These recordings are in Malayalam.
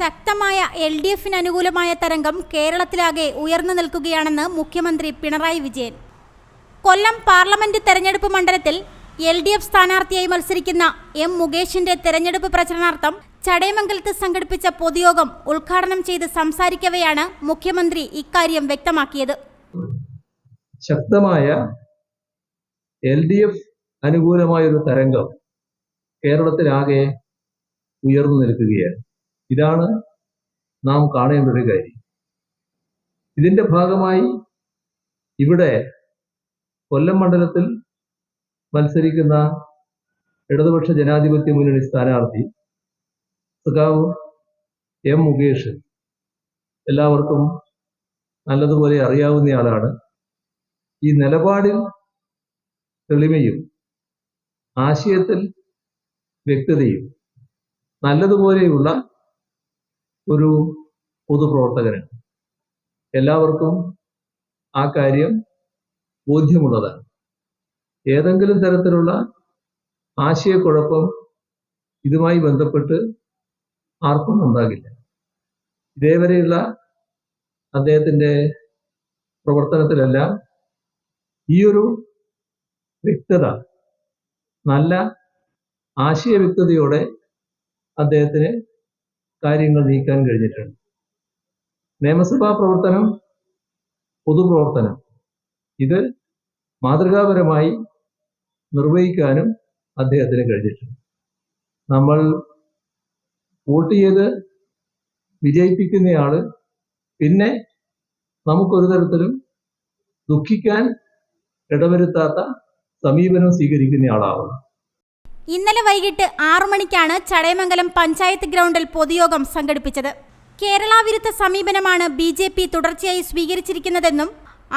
ശക്തമായ എൽ ഡി എഫിന് അനുകൂലമായ തരംഗം കേരളത്തിലാകെ ഉയർന്നു നിൽക്കുകയാണെന്ന് മുഖ്യമന്ത്രി പിണറായി വിജയൻ. കൊല്ലം പാർലമെന്റ് തെരഞ്ഞെടുപ്പ് മണ്ഡലത്തിൽ എൽ ഡി എഫ് സ്ഥാനാർത്ഥിയായി മത്സരിക്കുന്ന എം മുകേഷിന്റെ തെരഞ്ഞെടുപ്പ് പ്രചരണാർത്ഥം ചടയമംഗലത്ത് സംഘടിപ്പിച്ച പൊതുയോഗം ഉദ്ഘാടനം ചെയ്ത് സംസാരിക്കവെയാണ് മുഖ്യമന്ത്രി ഇക്കാര്യം വ്യക്തമാക്കിയത്. ശക്തമായ എൽ ഡി എഫ് അനുകൂലമായ ഒരു തരംഗം കേരളത്തിലാകെ ഉയർന്നു നിൽക്കുകയാണ്. ഇതാണ് നാം കാണേണ്ട ഒരു കാര്യം. ഇതിന്റെ ഭാഗമായി ഇവിടെ കൊല്ലം മണ്ഡലത്തിൽ മത്സരിക്കുന്ന ഇടതുപക്ഷ ജനാധിപത്യ മുന്നണി സ്ഥാനാർത്ഥി സഖാവ് എം മുകേഷ് എല്ലാവർക്കും നല്ലതുപോലെ അറിയാവുന്നയാളാണ് ഈ നിലപാടിൽ തെളിമയും ആശയത്തിൽ വ്യക്തതയും നല്ലതുപോലെയുള്ള ഒരു പൊതുപ്രവർത്തകനാണ് എല്ലാവർക്കും ആ കാര്യം ബോധ്യമുള്ളതാണ്. ഏതെങ്കിലും തരത്തിലുള്ള ആശയക്കുഴപ്പം ഇതുമായി ബന്ധപ്പെട്ട് ആർക്കും ഉണ്ടാകില്ല. ഇതേവരെയുള്ള അദ്ദേഹത്തിന്റെ പ്രവർത്തനത്തിലെല്ലാം ഈ ഒരു വ്യക്തത നല്ല ആശയവ്യക്തതയോടെ അദ്ദേഹത്തിന് കാര്യങ്ങൾ നീക്കാൻ കഴിഞ്ഞിട്ടുണ്ട്. നിയമസഭാ പ്രവർത്തനം പൊതുപ്രവർത്തനം. ഇത് മാതൃകാപരമായി നിർവഹിക്കാനും അദ്ദേഹത്തിന് കഴിഞ്ഞിട്ടുണ്ട്. നമ്മൾ വോട്ട് ചെയ്ത് വിജയിപ്പിക്കുന്നയാൾ പിന്നെ നമുക്കൊരു തരത്തിലും ദുഃഖിക്കാൻ ഇടവരുത്താത്ത സമീപനം സ്വീകരിക്കുന്നയാളാവണം. ഇന്നലെ വൈകിട്ട് ആറു മണിക്കാണ് ചടയമംഗലം പഞ്ചായത്ത് ഗ്രൗണ്ടിൽ പൊതുയോഗം സംഘടിപ്പിച്ചത്. കേരള വിരുദ്ധ സമീപനമാണ് ബി ജെ പി തുടർച്ചയായി സ്വീകരിച്ചിരിക്കുന്നതെന്നും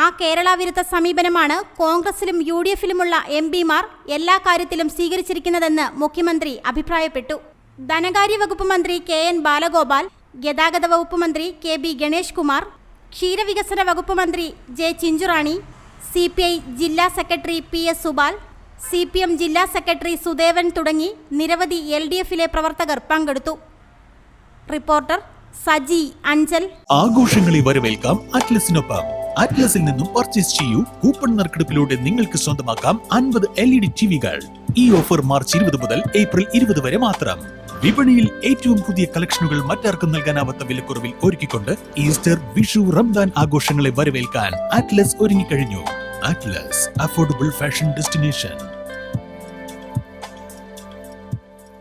ആ കേരള വിരുദ്ധ സമീപനമാണ് കോൺഗ്രസിലും യു ഡി എഫിലുമുള്ള എം പിമാർ എല്ലാ കാര്യത്തിലും സ്വീകരിച്ചിരിക്കുന്നതെന്ന് മുഖ്യമന്ത്രി അഭിപ്രായപ്പെട്ടു. ധനകാര്യ വകുപ്പ് മന്ത്രി കെ എൻ ബാലഗോപാൽ ഗതാഗത വകുപ്പ് മന്ത്രി കെ ബി ഗണേഷ് കുമാർ ക്ഷീരവികസന വകുപ്പ് മന്ത്രി ജെ ചിഞ്ചുറാണി സി ജില്ലാ secretary P S Subal C P M ജില്ലാ സെക്രട്ടറി സുദേവൻ തുടങ്ങി നിരവധി എൽ ഡി എഫിലെ പ്രവർത്തകർ പങ്കെടുത്തു. റിപ്പോർട്ടർ സജി അഞ്ചൽ. ആഘോഷങ്ങളെ വരവേൽക്കാം അറ്റ്ലസിനൊപ്പം. അറ്റ്ലസിൽ നിന്നും പർച്ചേസ് ചെയ്യൂ കൂപ്പൺ നറുക്കെടുപ്പിലൂടെ നിങ്ങൾക്ക് സ്വന്തമാക്കാം അൻപത് എൽ ഇ ഡി ടിവികൾ. ഈ ഓഫർ മാർച്ച് ഇരുപത് മുതൽ ഏപ്രിൽ ഇരുപത് വരെ മാത്രം. വിപണിയിൽ ഏറ്റവും പുതിയ കളക്ഷനുകൾ മറ്റാർക്കും നൽകാനാവാത്ത വിലക്കുറവിൽ ഒരുക്കിക്കൊണ്ട് ഈസ്റ്റർ വിഷു റംദാൻ ആഘോഷങ്ങളെ വരവേൽക്കാൻ അറ്റ്ലസ് ഒരുങ്ങിക്കഴിഞ്ഞു. Atlas affordable fashion destination